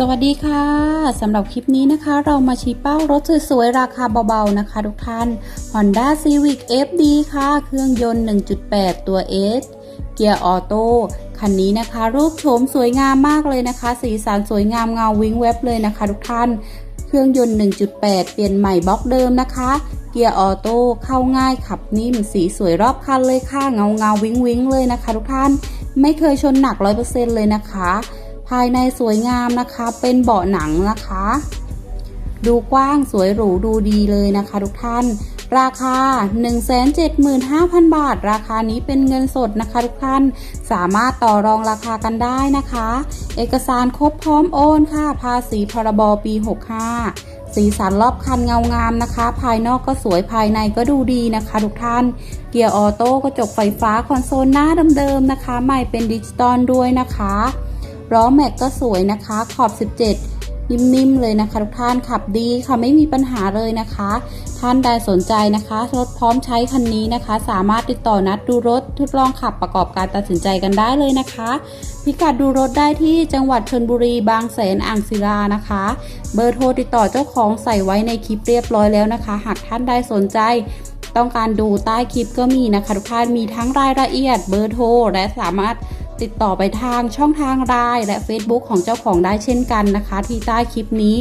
สวัสดีค่ะสำหรับคลิปนี้นะคะ เรามาชี้เป้ารถสวยๆ ราคาเบาๆ นะคะทุกท่าน Honda Civic FD ค่ะ เครื่องยนต์ 1.8 ตัว S เกียร์ออโต้คันนี้นะคะ รูปโฉมสวยงามมากเลยนะคะ สีสันสวยงามเงาวิงเว็บเลยนะคะทุกท่าน เครื่องยนต์ 1.8 เปลี่ยนใหม่บล็อกเดิมนะคะ เกียร์ออโต้เข้าง่ายขับนิ่ม สีสวยรอบคันเลยค่ะ เงาเงาวิงวิงเลยนะคะ ทุกท่าน ไม่เคยชนหนัก 100%เลยนะคะ ภายในสวยงามนะคะ เป็นเบาะหนังนะคะ ดูกว้างสวยหรูดูดีเลยนะคะทุกท่าน ราคา 175,000 บาท ราคานี้เป็นเงินสดนะคะทุกท่าน สามารถต่อรองราคากันได้นะคะ เอกสารครบพร้อมโอนค่ะ ภาษีพรบปี 65สีสันรอบคันเงางามนะคะ ภายนอกก็สวยภายในก็ดูดีนะคะทุกท่าน เกียร์ออโต้กระจกไฟฟ้าคอนโซลหน้าเดิมๆนะคะ ใหม่เป็นดิจิตอลด้วยนะคะ ล้อแม็กก็สวยนะคะ ขอบ 17 นิ่มๆเลยนะคะทุกท่านขับดีค่ะไม่มีปัญหาเลยนะคะ ท่านใดสนใจนะคะรถพร้อมใช้คันนี้นะคะ สามารถติดต่อนัดดูรถทดลองขับประกอบการตัดสินใจกันได้เลยนะคะ พิกัดดูรถได้ที่จังหวัดชนบุรีบางแสนอ่างศิลานะคะ เบอร์โทรติดต่อเจ้าของใส่ไว้ในคลิปเรียบร้อยแล้วนะคะ หากท่านใดสนใจต้องการดูใต้คลิปก็มีนะคะทุกท่านมีทั้งรายละเอียดเบอร์โทรและสามารถ ติดต่อไปทางช่องทางไลน์และ Facebook ของเจ้าของได้เช่นกันนะคะ ที่ใต้คลิปนี้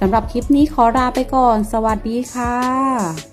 สำหรับคลิปนี้ขอลาไปก่อน สวัสดีค่ะ